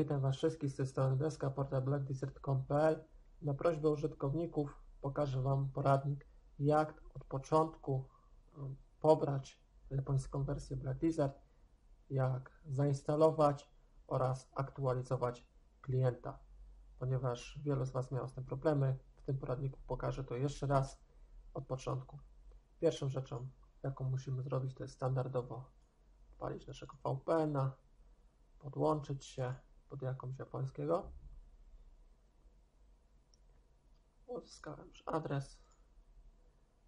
Witam Was wszystkich z tej strony deska portal blackdesert.pl. Na prośbę użytkowników pokażę Wam poradnik, jak od początku um, pobrać japońską wersję Black Desert, jak zainstalować oraz aktualizować klienta. Ponieważ wielu z Was miało z tym problemy, w tym poradniku pokażę to jeszcze raz od początku. Pierwszą rzeczą, jaką musimy zrobić, to jest standardowo odpalić naszego VPN-a, podłączyć się pod jakąś japońskiego. Uzyskałem już adres.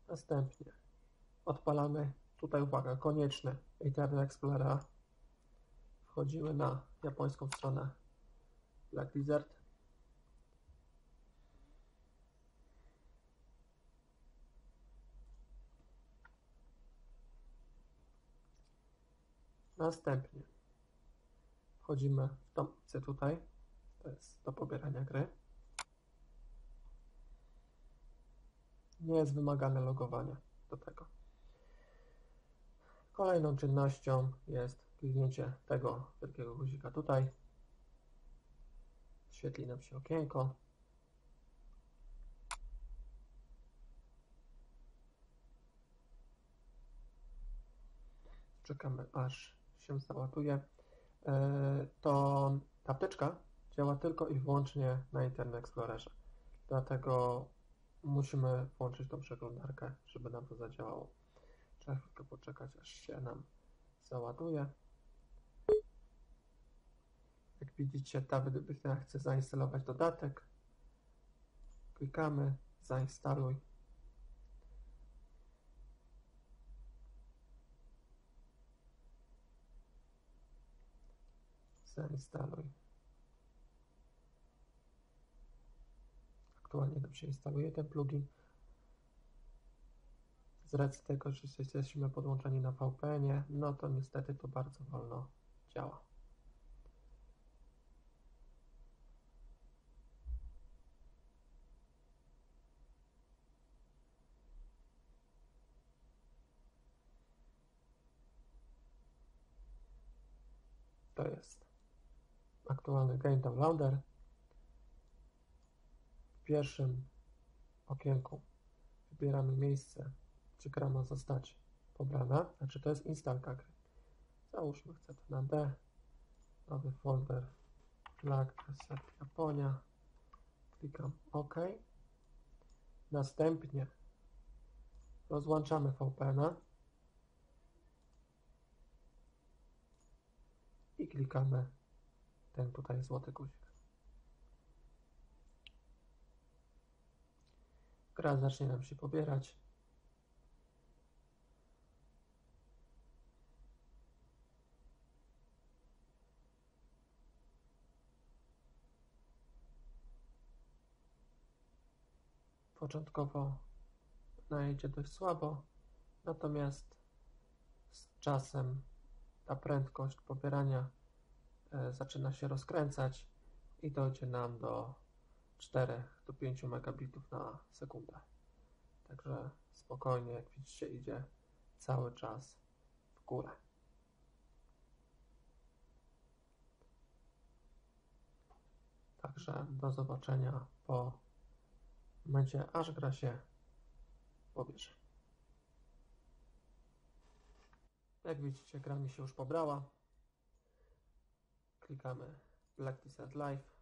Następnie odpalamy, tutaj uwaga, konieczne Internet Explorera. Wchodzimy na japońską stronę Black Desert. Następnie wchodzimy w tą opcję tutaj, to jest do pobierania gry. Nie jest wymagane logowanie do tego. Kolejną czynnością jest kliknięcie tego wielkiego guzika tutaj. Świetli nam się okienko. Czekamy aż się załaduje. E, to ta apteczka działa tylko i wyłącznie na Internet Explorerze. Dlatego musimy włączyć tą przeglądarkę, żeby nam to zadziałało. Trzeba chwilkę poczekać, aż się nam załaduje. Jak widzicie, ta wydobitnia chce zainstalować dodatek. Klikamy, zainstaluj. Zainstaluj. Aktualnie nam się instaluje ten plugin. Z racji tego, że jesteśmy podłączeni na VPN-ie, no to niestety to bardzo wolno działa. To jest aktualny Game Downloader. W pierwszym okienku wybieramy miejsce, gdzie gra ma zostać pobrana, znaczy to jest instalka gry. Załóżmy, chcę to na D, nowy folder Black Reset Japonia, klikam OK. Następnie rozłączamy VPN-a i klikamy ten tutaj złoty guzik. Gra zacznie nam się pobierać. Początkowo najedzie dość słabo, natomiast z czasem ta prędkość pobierania zaczyna się rozkręcać i dojdzie nam do 4 do 5 megabitów na sekundę. Także spokojnie, jak widzicie, idzie cały czas w górę. Także do zobaczenia po momencie, aż gra się pobierze. Jak widzicie, gra mi się już pobrała. Klikamy Black Desert Live.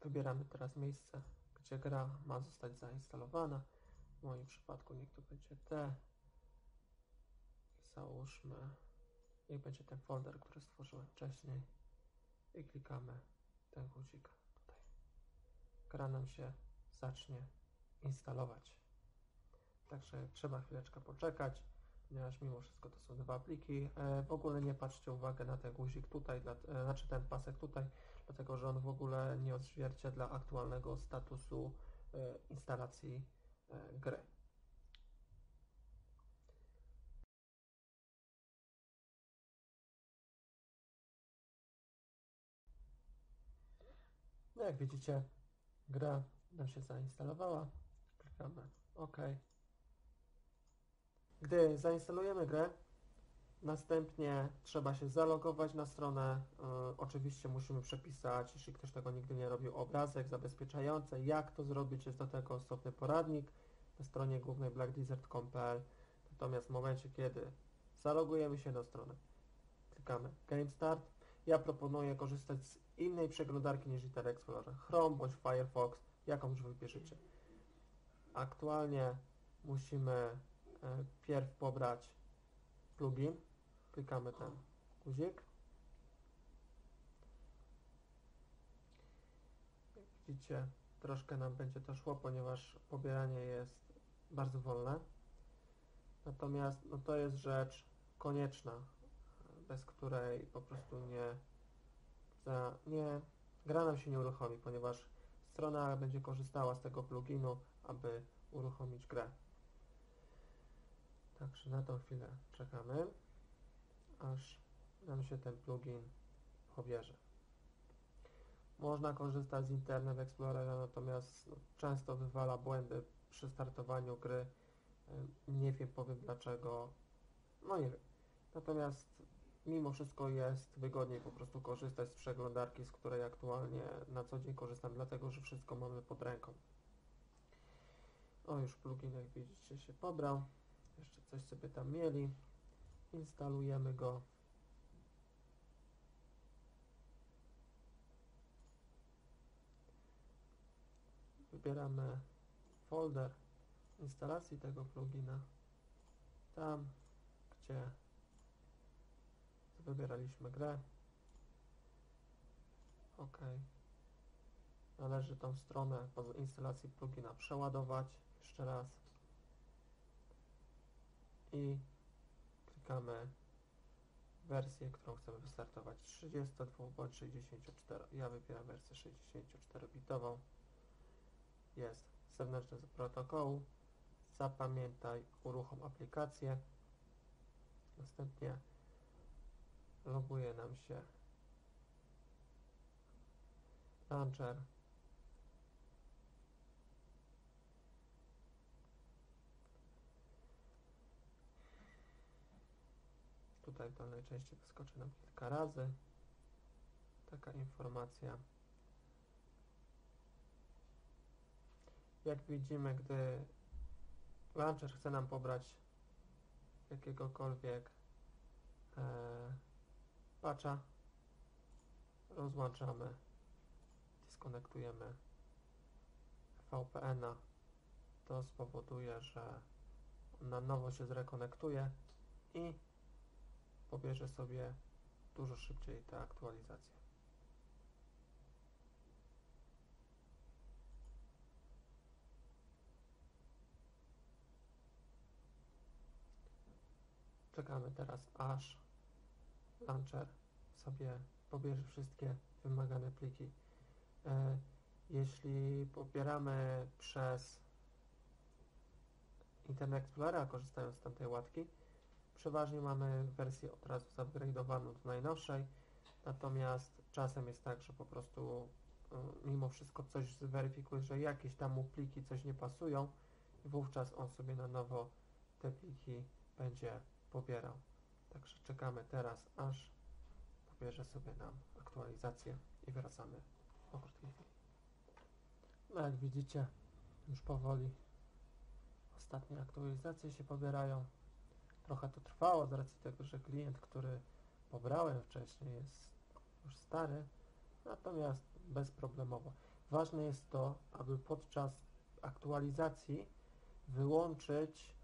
Wybieramy teraz miejsce, gdzie gra ma zostać zainstalowana. W moim przypadku niech to będzie T. Załóżmy, niech będzie ten folder, który stworzyłem wcześniej. I klikamy ten guzik tutaj. Gra nam się zacznie instalować. Także trzeba chwileczkę poczekać, ponieważ mimo wszystko to są dwa pliki. E, w ogóle nie patrzcie uwagę na ten guzik tutaj, e, znaczy ten pasek tutaj, dlatego że on w ogóle nie odzwierciedla aktualnego statusu e, instalacji gry. No jak widzicie, gra nam się zainstalowała. Klikamy OK. Gdy zainstalujemy grę, następnie trzeba się zalogować na stronę. Y, oczywiście musimy przepisać, jeśli ktoś tego nigdy nie robił, obrazek zabezpieczający. Jak to zrobić? Jest do tego osobny poradnik na stronie głównej blackdesert.pl. Natomiast w momencie, kiedy zalogujemy się na stronę, klikamy Game Start. Ja proponuję korzystać z innej przeglądarki niż Internet Explorer, Chrome bądź Firefox, jakąś wybierzecie. Aktualnie musimy e, pierw pobrać plugin, klikamy ten guzik. Jak widzicie, troszkę nam będzie to szło, ponieważ pobieranie jest bardzo wolne. Natomiast no, to jest rzecz konieczna, bez której po prostu nie, za, nie gra nam się nie uruchomi, ponieważ strona będzie korzystała z tego pluginu, aby uruchomić grę. Także na tą chwilę czekamy, aż nam się ten plugin pobierze. Można korzystać z Internet Explorera, natomiast no, często wywala błędy przy startowaniu gry. Nie wiem, powiem dlaczego. No nie wiem. Natomiast mimo wszystko jest wygodniej po prostu korzystać z przeglądarki, z której aktualnie na co dzień korzystam, dlatego że wszystko mamy pod ręką. O, już plugin jak widzicie się pobrał. Jeszcze coś sobie tam mieli. Instalujemy go. Wybieramy folder instalacji tego plugina. Tam, gdzie wybieraliśmy grę. OK. Należy tą stronę po instalacji plugina przeładować jeszcze raz i klikamy wersję, którą chcemy wystartować 32 bądź 64. Ja wybieram wersję 64-bitową. Jest zewnętrzny protokołu. Zapamiętaj, uruchom aplikację. Następnie loguje nam się. Launcher. Tutaj to najczęściej wyskoczy nam kilka razy. Taka informacja. Jak widzimy gdy launcher chce nam pobrać jakiegokolwiek e, patcha rozłączamy. Dyskonektujemy. VPN-a to spowoduje, że na nowo się zrekonektuje i pobierze sobie dużo szybciej te aktualizacje. Czekamy teraz aż launcher sobie pobierze wszystkie wymagane pliki. E, jeśli pobieramy przez Internet Explorera, korzystając z tamtej łatki, przeważnie mamy wersję od razu zupgrade'owaną do najnowszej, natomiast czasem jest tak, że po prostu y, mimo wszystko coś zweryfikuje, że jakieś tam mu pliki coś nie pasują i wówczas on sobie na nowo te pliki będzie pobierał. Także czekamy teraz, aż pobierze sobie nam aktualizację i wracamy po krótkiej chwili. No jak widzicie, już powoli ostatnie aktualizacje się pobierają. Trochę to trwało z racji tego, że klient, który pobrałem wcześniej jest już stary, natomiast bezproblemowo. Ważne jest to, aby podczas aktualizacji wyłączyć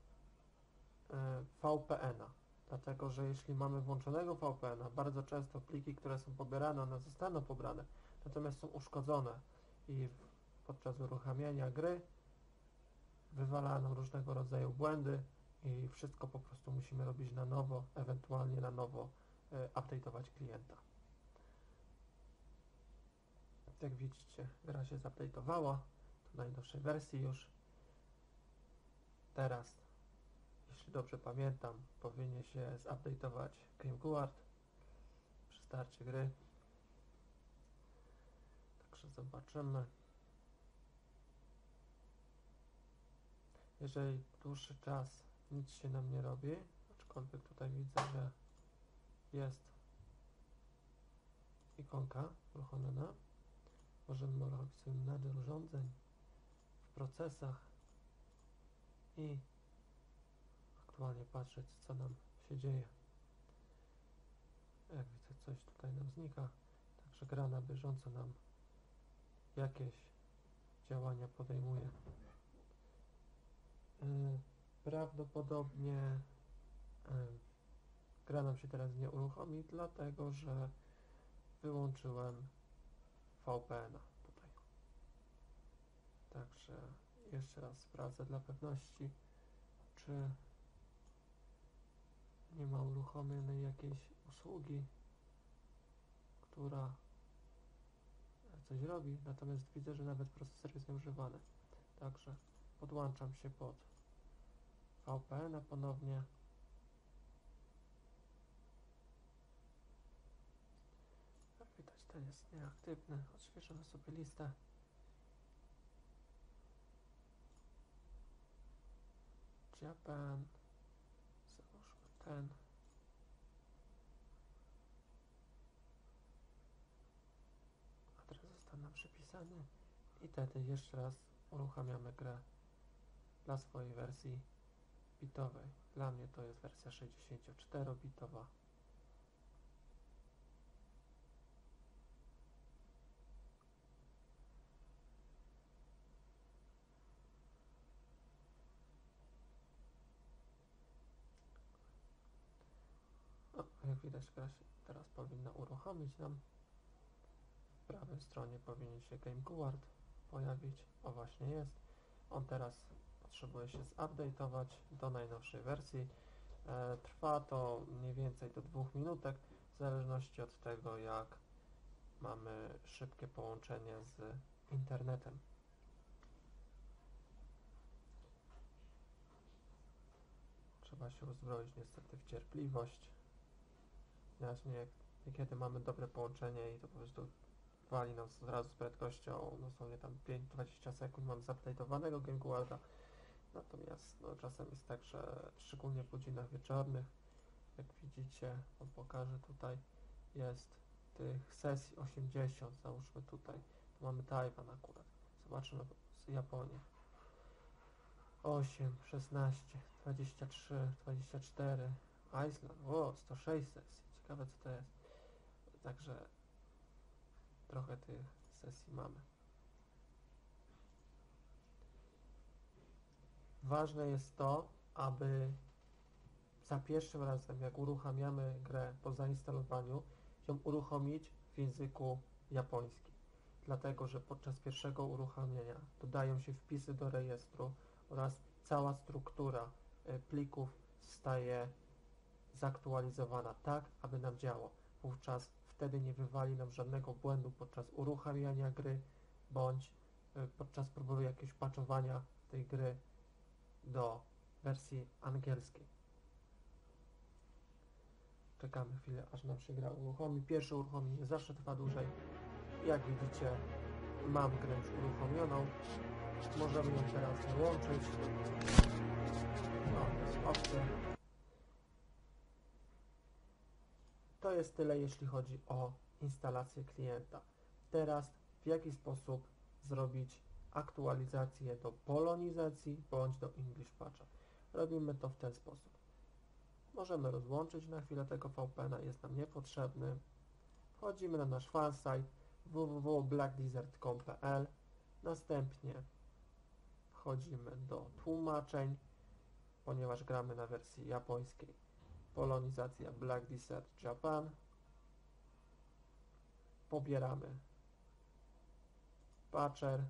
e, VPN-a. Dlatego, że jeśli mamy włączonego VPN-a, bardzo często pliki, które są pobierane, one zostaną pobrane, natomiast są uszkodzone i podczas uruchamiania gry wywalano różnego rodzaju błędy i wszystko po prostu musimy robić na nowo, ewentualnie na nowo e, update'ować klienta. Jak widzicie, gra się zupdate'owała do najnowszej wersji już. Teraz, jeśli dobrze pamiętam, powinien się zupdate'ować GameGuard przy starcie gry. Także zobaczymy. Jeżeli dłuższy czas nic się nam nie robi, aczkolwiek tutaj widzę, że jest ikonka uruchomiona, możemy uruchomić sobie menadżer urządzeń w procesach i aktualnie patrzeć, co nam się dzieje. Jak widzę, coś tutaj nam znika, także gra na bieżąco nam jakieś działania podejmuje. Yy, Prawdopodobnie yy, gra nam się teraz nie uruchomi, dlatego że wyłączyłem VPN-a tutaj. Także jeszcze raz sprawdzę dla pewności, czy nie ma uruchomionej jakiejś usługi, która coś robi, natomiast widzę, że nawet procesor jest nieużywany. Także podłączam się pod VPN-a ponownie. Jak widać, ten jest nieaktywny. Odświeżymy sobie listę. Japan. Ten. Adres został nam przypisany. I wtedy jeszcze raz uruchamiamy grę dla swojej wersji bitowej. Dla mnie to jest wersja 64-bitowa. O, jak widać gra teraz powinna uruchomić nam. W prawej stronie powinien się Game Guard pojawić. O właśnie jest. On teraz potrzebuje się zupdate'ować do najnowszej wersji. E, trwa to mniej więcej do dwóch minutek, w zależności od tego, jak mamy szybkie połączenie z internetem. Trzeba się uzbroić niestety w cierpliwość. Ponieważ nie, niekiedy mamy dobre połączenie i to po prostu wali nam od razu z prędkością dosłownie tam 5-20 sekund mam zupdate'owanego GameGuarda. Natomiast no, czasem jest tak, że szczególnie w godzinach wieczornych, jak widzicie, on pokaże tutaj, jest tych sesji 80, załóżmy tutaj, tu mamy Tajwan akurat, zobaczymy z Japonii. 8, 16, 23, 24, Iceland, o, 106 sesji, ciekawe co to jest. Także trochę tych sesji mamy. Ważne jest to, aby za pierwszym razem, jak uruchamiamy grę po zainstalowaniu, ją uruchomić w języku japońskim. Dlatego, że podczas pierwszego uruchamiania dodają się wpisy do rejestru oraz cała struktura y, plików staje zaktualizowana tak, aby nam działo. Wówczas wtedy nie wywali nam żadnego błędu podczas uruchamiania gry bądź y, podczas próby jakiegoś patchowania tej gry do wersji angielskiej. Czekamy chwilę, aż nam się gra uruchomi. Pierwsze uruchomienie zawsze trwa dłużej. Jak widzicie, mam grę już uruchomioną. Możemy ją teraz wyłączyć. No, jest opcja. Jest tyle, jeśli chodzi o instalację klienta. Teraz w jaki sposób zrobić aktualizację do polonizacji bądź do English Patcha. Robimy to w ten sposób. Możemy rozłączyć na chwilę tego VPN-a, jest nam niepotrzebny. Wchodzimy na nasz fansite www.blackdesert.com.pl Następnie wchodzimy do tłumaczeń, ponieważ gramy na wersji japońskiej. Polonizacja Black Desert Japan. Pobieramy patcher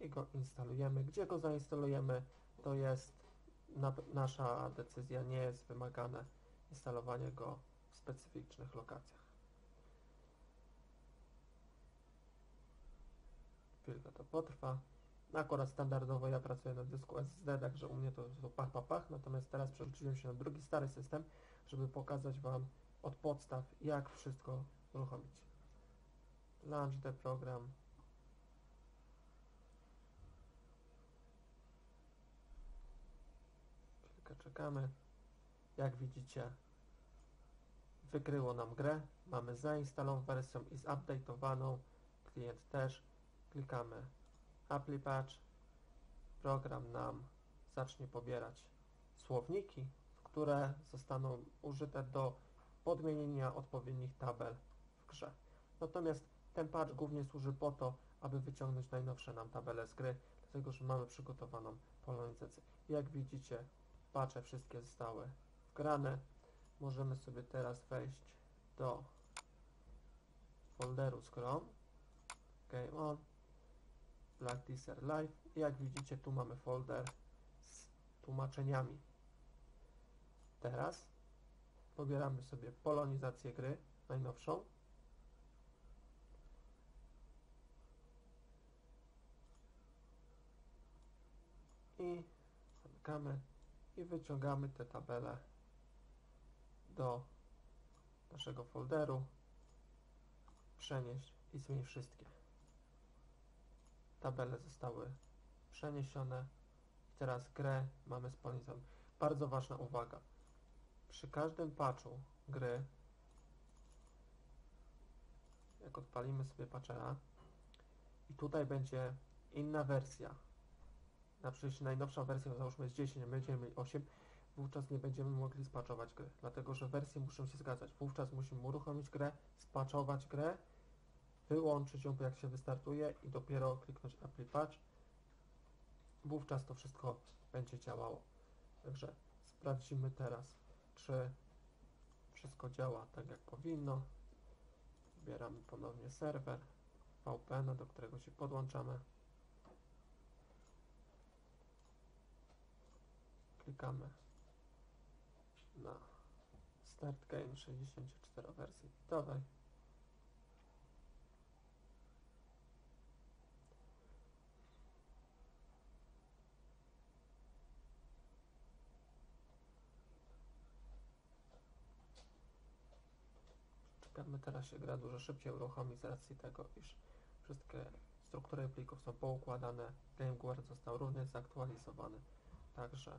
i go instalujemy. Gdzie go zainstalujemy, to jest na, nasza decyzja, nie jest wymagane instalowanie go w specyficznych lokacjach. Chwilkę to potrwa. Akurat standardowo ja pracuję na dysku SSD, także u mnie to, to pach, pach, pach. Natomiast teraz przerzuciłem się na drugi stary system, żeby pokazać Wam od podstaw, jak wszystko uruchomić. Launch the program. Chwilkę czekamy. Jak widzicie, wykryło nam grę. Mamy zainstalowaną wersję i zupdate'owaną. Klient też. Klikamy Apply Patch. Program nam zacznie pobierać słowniki, które zostaną użyte do podmienienia odpowiednich tabel w grze. Natomiast ten patch głównie służy po to, aby wyciągnąć najnowsze nam tabele z gry, dlatego że mamy przygotowaną polonizację. Jak widzicie, patche wszystkie zostały wgrane. Możemy sobie teraz wejść do folderu z Chrome, Game On, Black Teaser Live jak widzicie tu mamy folder z tłumaczeniami. Teraz pobieramy sobie polonizację gry, najnowszą. I zamykamy i wyciągamy te tabele do naszego folderu. Przenieść i zmień wszystkie. Tabele zostały przeniesione. I teraz grę mamy spolizowaną. Bardzo ważna uwaga. Przy każdym patchu gry, jak odpalimy sobie patchera i tutaj będzie inna wersja, na przykład najnowsza wersja załóżmy jest 10, a my będziemy mieli 8, wówczas nie będziemy mogli spaczować gry, dlatego że wersje muszą się zgadzać. Wówczas musimy uruchomić grę, spaczować grę, wyłączyć ją jak się wystartuje i dopiero kliknąć Apply Patch. Wówczas to wszystko będzie działało. Także sprawdzimy teraz, czy wszystko działa tak jak powinno. Wybieramy ponownie serwer VPN, do którego się podłączamy. Klikamy na Start Game 64 wersji bitowej. Czekamy, teraz się gra dużo szybciej uruchomi z racji tego, iż wszystkie struktury plików są poukładane. GameGuard został również zaktualizowany. Także,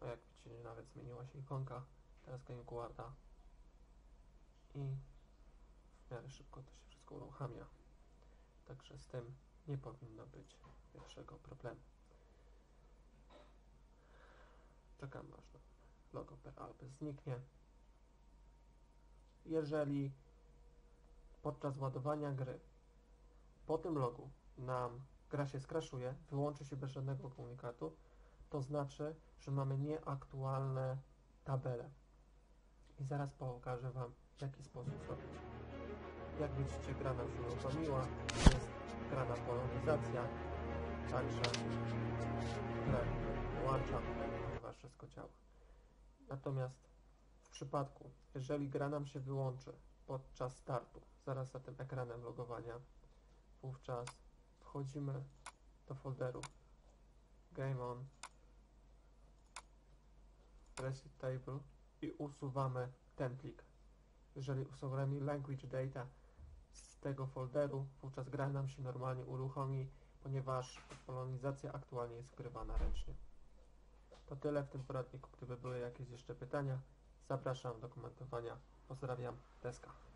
no jak widzicie, nawet zmieniła się ikonka teraz GameGuarda i w miarę szybko to się wszystko uruchamia. Także z tym nie powinno być pierwszego problemu. Czekamy aż logo per Alpes zniknie. Jeżeli podczas ładowania gry po tym logu nam gra się skraszuje, wyłączy się bez żadnego komunikatu, to znaczy, że mamy nieaktualne tabele. I zaraz pokażę Wam, w jaki sposób zrobić. Jak widzicie, gra nam się uruchomiła, jest grana polonizacja, także grę włączam, ponieważ wszystko działa. Natomiast w przypadku, jeżeli gra nam się wyłączy podczas startu, zaraz za tym ekranem logowania, wówczas wchodzimy do folderu Game On, Reset Table i usuwamy ten plik. Jeżeli usuwamy Language Data z tego folderu, wówczas gra nam się normalnie uruchomi, ponieważ polonizacja aktualnie jest wgrywana ręcznie. To tyle w tym poradniku. Gdyby były jakieś jeszcze pytania, zapraszam do komentowania. Pozdrawiam, Deska.